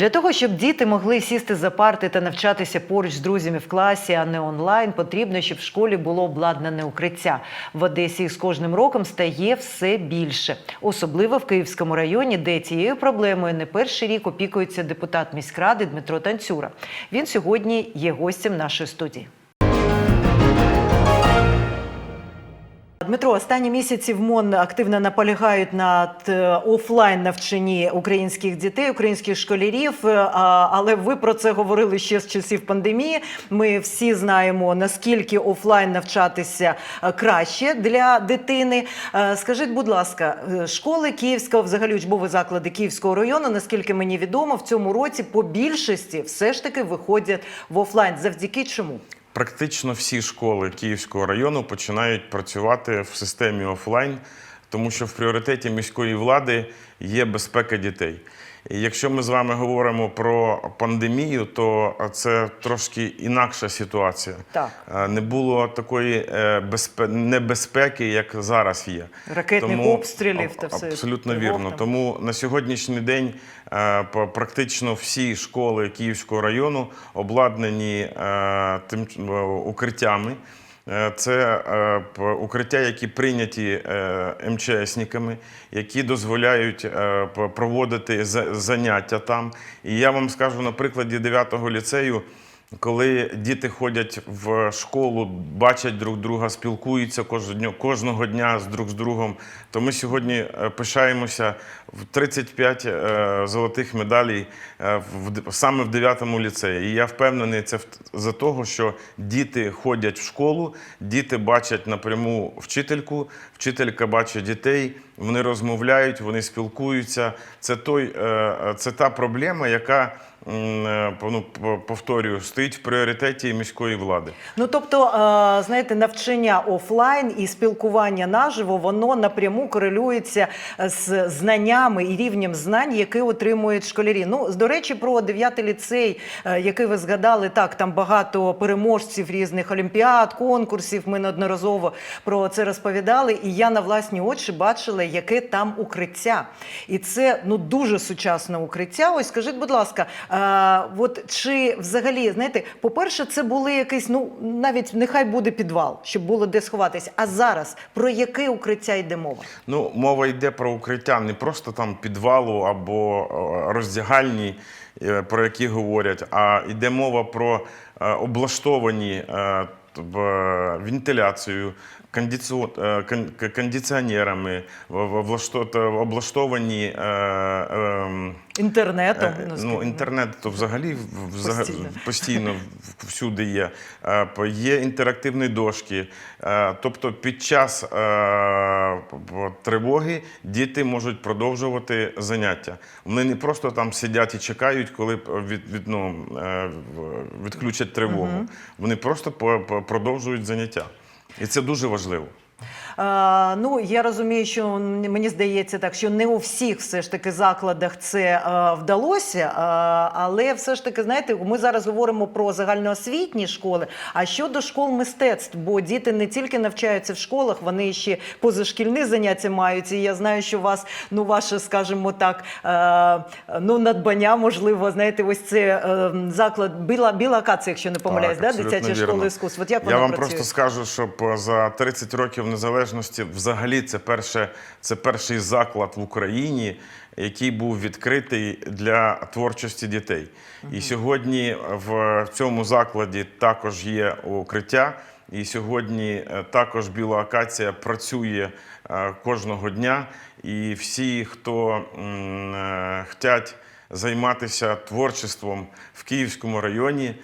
Для того, щоб діти могли сісти за парти та навчатися поруч з друзями в класі, а не онлайн, потрібно, щоб в школі було обладнане укриття. В Одесі їх з кожним роком стає все більше, особливо в Київському районі, де цією проблемою не перший рік опікується депутат міськради Дмитро Танцюра. Він сьогодні є гостем нашої студії. Дмитро, останні місяці в МОН активно наполягають над е, офлайн навчанні українських дітей, українських школярів. Е, Але ви про це говорили ще з часів пандемії. Ми всі знаємо наскільки офлайн навчатися е, краще для дитини. Скажіть, будь ласка, школи Київського, взагалі учбові заклади Київського району, наскільки мені відомо, в цьому році по більшості все ж таки виходять в офлайн. Завдяки чому? Практично всі школи Київського району починають працювати в системі офлайн, тому що в пріоритеті міської влади є безпека дітей. І якщо ми з вами говоримо про пандемію, то це трошки інакша ситуація. Так. Не було такої е, безпе- небезпеки, як зараз є. Ракетних обстрілів та все. Абсолютно тривог вірно. там. Тому на сьогоднішній день е, практично всі школи Київського району обладнані е, тим укриттями. Е, Це е, укриття, які прийняті е, МЧСниками, які дозволяють проводити заняття там. І я вам скажу на прикладі 9-го ліцею. Коли діти ходять в школу, бачать друг друга, спілкуються кожного, кожного дня з друг з другом, то ми сьогодні е, пишаємося в 35 е, золотих медалей е, саме в 9-му ліцеї. І я впевнений, це за того, що діти ходять в школу, діти бачать напряму вчительку, вчителька бачить дітей, вони розмовляють, вони спілкуються. Це, той, е, е, це та проблема, яка е, ну, повторюю, стоїть в пріоритеті міської влади. Ну тобто, знаєте, навчання офлайн і спілкування наживо, воно напряму корелюється з знаннями і рівнем знань, які отримують школярі. Ну, до речі, про 9 ліцей, який ви згадали, так там багато переможців різних олімпіад, конкурсів. Ми неодноразово про це розповідали. І я на власні очі бачила, яке там укриття. І це ну дуже сучасне укриття. Ось скажіть, будь ласка, е, от чи взагалі, знаєте, по-перше, це були якийсь, ну навіть нехай буде підвал, щоб було де сховатися. А зараз про яке укриття йде мова? Ну, мова йде про укриття не просто там підвалу або роздягальні, е, про які говорять, а йде мова про е, облаштовані е, в- вентиляцію, кондиціонерами, влашто- облаштовані. ем, Інтернетом? Е, ну, інтернет то взагалі Постійно. постійно всюди є. Е, Є інтерактивні дошки. Е, Тобто під час е, тривоги діти можуть продовжувати заняття. Вони не просто там сидять і чекають, коли від, від, ну, відключать тривогу. Вони просто продовжують заняття. І це дуже важливо. А, ну я розумію, що мені здається так, що не у всіх все ж таки закладах це е, вдалося. але все ж таки, знаєте, ми зараз говоримо про загальноосвітні школи. А щодо школ мистецтв, бо діти не тільки навчаються в школах, вони ще позашкільні заняття мають. І я знаю, що у вас, ну, ваше, скажімо так, е, ну, надбання, можливо, знаєте, ось це е, заклад біла біла акація, якщо не помиляюсь, да? абсолютно дитяча школа іскусств. От як Я вам працює? просто скажу, що за 30 років незалежності взагалі це, перше, це перший заклад в Україні, який був відкритий для творчості дітей. І сьогодні в цьому закладі також є укриття. І сьогодні е, також біла акація працює е, кожного дня. І всі, хто е, хотять займатися творчеством в Київському районі,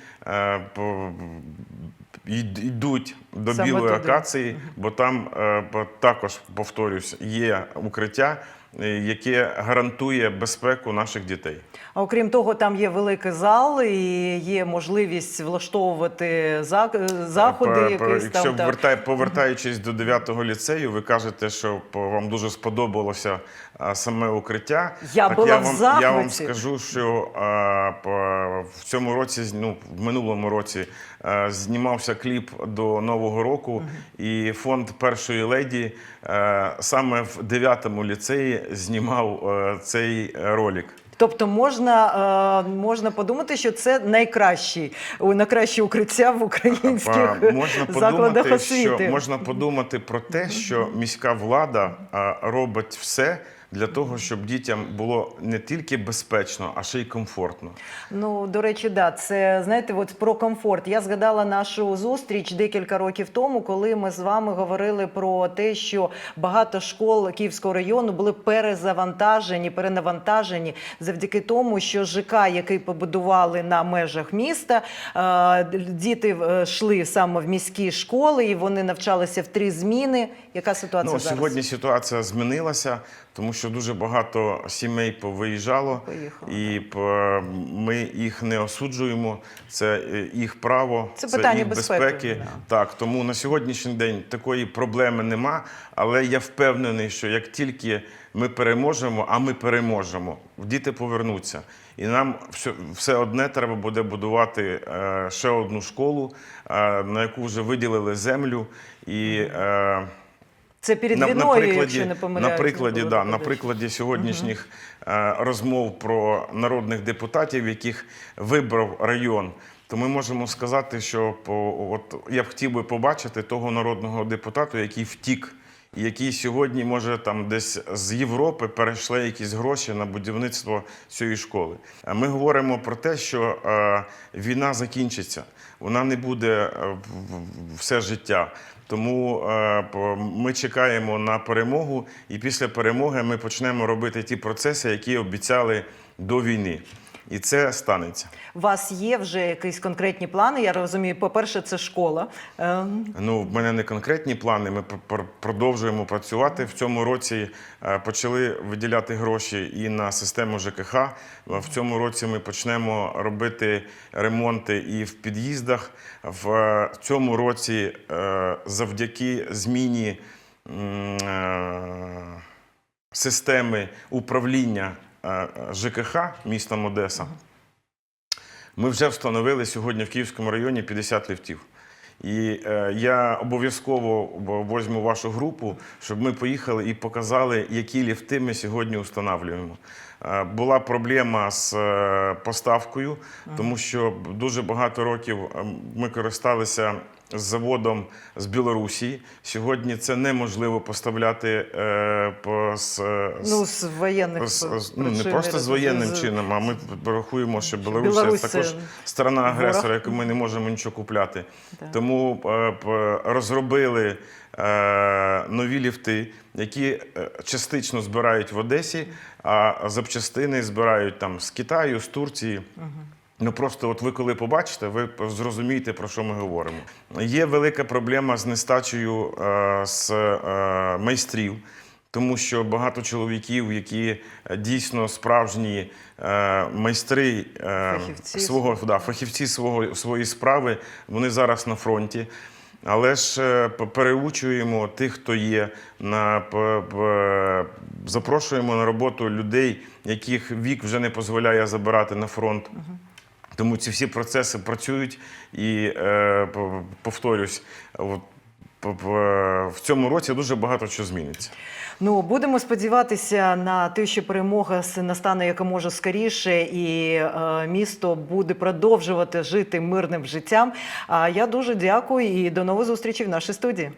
йдуть до Саме білої туди. акації, бо там е, також повторюсь, є укриття, яке гарантує безпеку наших дітей. А окрім того, там є великий зал і є можливість влаштовувати е, заходи. По- якісь Якщо там так. вертай- повертаючись до 9-го ліцею, ви кажете, що вам дуже сподобалося саме укриття. Я була я в вам, я вам скажу, що а, по- в цьому році, ну в минулому році, а, знімався кліп до Нового року, і фонд першої леді е, саме в 9-му ліцеї знімав е, цей ролик. Тобто можна, е, можна подумати, що це найкращі, найкраще укриття в українських А, можна закладах подумати, освіти. що можна подумати про те, що міська влада е, робить все для того, щоб дітям було не тільки безпечно, а ще й комфортно. Ну, до речі, да, це знаєте, от про комфорт. Я згадала нашу зустріч декілька років тому, коли ми з вами говорили про те, що багато школ Київського району були перезавантажені, перенавантажені завдяки тому, що ЖК, який побудували на межах міста, е, діти е, йшли саме в міські школи, і вони навчалися в три зміни. Яка ситуація Ну, зараз? сьогодні ситуація змінилася, тому що дуже багато сімей повиїжджало, Поїхало, і ми їх не осуджуємо. Це е, їх право, Це питання їх безпеки, безпеки. да. Так, тому на сьогоднішній день такої проблеми нема. Але я впевнений, що як тільки ми переможемо, а ми переможемо, діти повернуться. І нам все, все одне треба буде будувати е, ще одну школу, е, на яку вже виділили землю. І е, Це перед на, війною, на прикладі, якщо не помиляюсь. на прикладі, да, на прикладі сьогоднішніх е, розмов про народних депутатів, яких вибрав район, то ми можемо сказати, що по, от, я б хотів би побачити того народного депутата, який втік. І Який сьогодні може там десь з Європи перейшли якісь гроші на будівництво цієї школи. Ми говоримо про те, що е, війна закінчиться, вона не буде е, все життя. Тому е, ми чекаємо на перемогу, і після перемоги ми почнемо робити ті процеси, які обіцяли до війни. І це станеться. У вас є вже якісь конкретні плани? Я розумію, по-перше, це школа. Е, Ну, в мене не конкретні плани. Ми пр- пр- продовжуємо працювати. В цьому році е, почали виділяти гроші і на систему ЖКХ. В цьому році ми почнемо робити ремонти і в під'їздах. В е, цьому році е, завдяки зміні системи управління ЖКХ містом Одеса. Ми вже встановили сьогодні в Київському районі 50 ліфтів. І е, я обов'язково в- візьму вашу групу, щоб ми поїхали і показали, які ліфти ми сьогодні встановлюємо. Е, була проблема з е, поставкою, тому що дуже багато років е, ми користалися з заводом з Білорусі. Сьогодні це неможливо поставляти е, по, з, з- ну, з воєнних з- з- ну, не просто з воєнним з- чином, а ми рахуємо, що Білорусь це також страна агресора, яку ми не можемо нічого купляти. Так. Тому е, розробили е, нові ліфти, які е, частично збирають в Одесі, а запчастини збирають там з Китаю, з Турції. Ну просто от ви коли побачите, ви зрозумієте, про що ми говоримо. Є велика проблема з нестачею е, з е, майстрів. Тому що багато чоловіків, які е, дійсно справжні е, майстри е, Фахівці. свого да, фахівці свого своєї справи, вони зараз на фронті. Але ж е, переучуємо тих, хто є, на п- п- запрошуємо на роботу людей, яких вік вже не дозволяє забирати на фронт. Тому ці всі процеси працюють і е, повторюсь, от, в цьому році дуже багато що зміниться. Ну, будемо сподіватися на те, що перемога настане якомога скоріше, і е, місто буде продовжувати жити мирним життям. А я дуже дякую і до нових зустрічей в нашій студії.